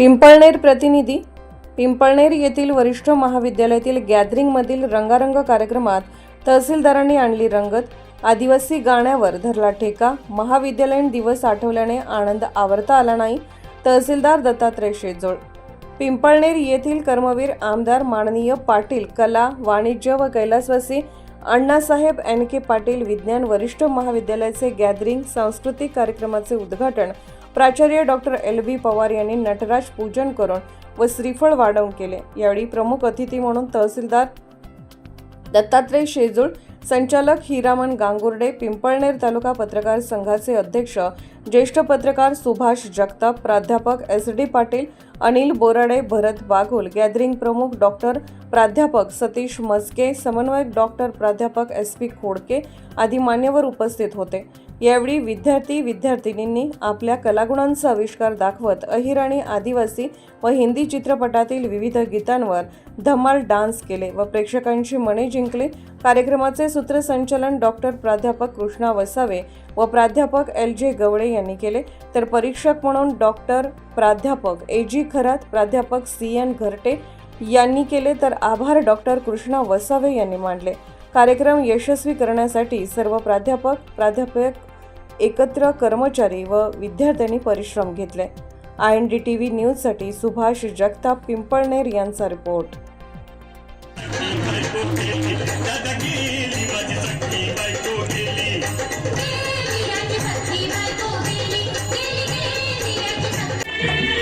पिंपळनेर प्रतिनिधी पिंपळनेर येथील वरिष्ठ महाविद्यालयातील गॅदरिंगमधील रंगारंग कार्यक्रमात तहसीलदारांनी आणली रंगत. आदिवासी गाण्यावर धरला ठेका. महाविद्यालयीन दिवस आठवल्याने आनंद आवरता आला नाही. तहसीलदार दत्तात्रय शेजोळ. पिंपळनेर येथील कर्मवीर आमदार माननीय पाटील कला वाणिज्य व कैलासवासी अण्णासाहेब एन के पाटील विज्ञान वरिष्ठ महाविद्यालयाचे गॅदरिंग सांस्कृतिक कार्यक्रमाचे उद्घाटन. प्राचार्य डॉक्टर एल. बी पवार यांनी नटराज पूजन करून व श्रीफळ वाढवून केले. यावेळी प्रमुख अतिथी म्हणून तहसीलदार दत्तात्रय शेजूळ संचालक हिरामन गांगुर्डे पिंपळनेर तालुका पत्रकार संघाचे अध्यक्ष ज्येष्ठ पत्रकार सुभाष जगताप प्राध्यापक S D Patil Anil Borade Bharat Bagul. Gathering प्रमुख डॉक्टर प्राध्यापक सतीश मजके समन्वयक डॉक्टर प्राध्यापक एस पी खोडके आदी मान्यवर उपस्थित होते. यावेळी विद्यार्थी विद्यार्थिनींनी आपल्या कलागुणांचा आविष्कार दाखवत अहिराणी आदिवासी व हिंदी चित्रपटातील विविध गीतांवर धमाल डान्स केले व प्रेक्षकांची मने जिंकले. कार्यक्रमाचे सूत्रसंचालन डॉक्टर प्राध्यापक कृष्णा वसावे व प्राध्यापक एल जे गवळे यांनी केले. तर परीक्षक म्हणून डॉक्टर प्राध्यापक ए जी खरात प्राध्यापक सी एन घरटे यांनी केले तर आभार डॉक्टर कृष्णा वसावे यांनी मांडले कार्यक्रम यशस्वी करण्यासाठी सर्व प्राध्यापक प्राध्यापक एकत्र कर्मचारी व विद्यार्थ्यांनी परिश्रम घेतले. I N D T V न्यूजसाठी सुभाष जगताप पिंपळनेर यांचा रिपोर्ट.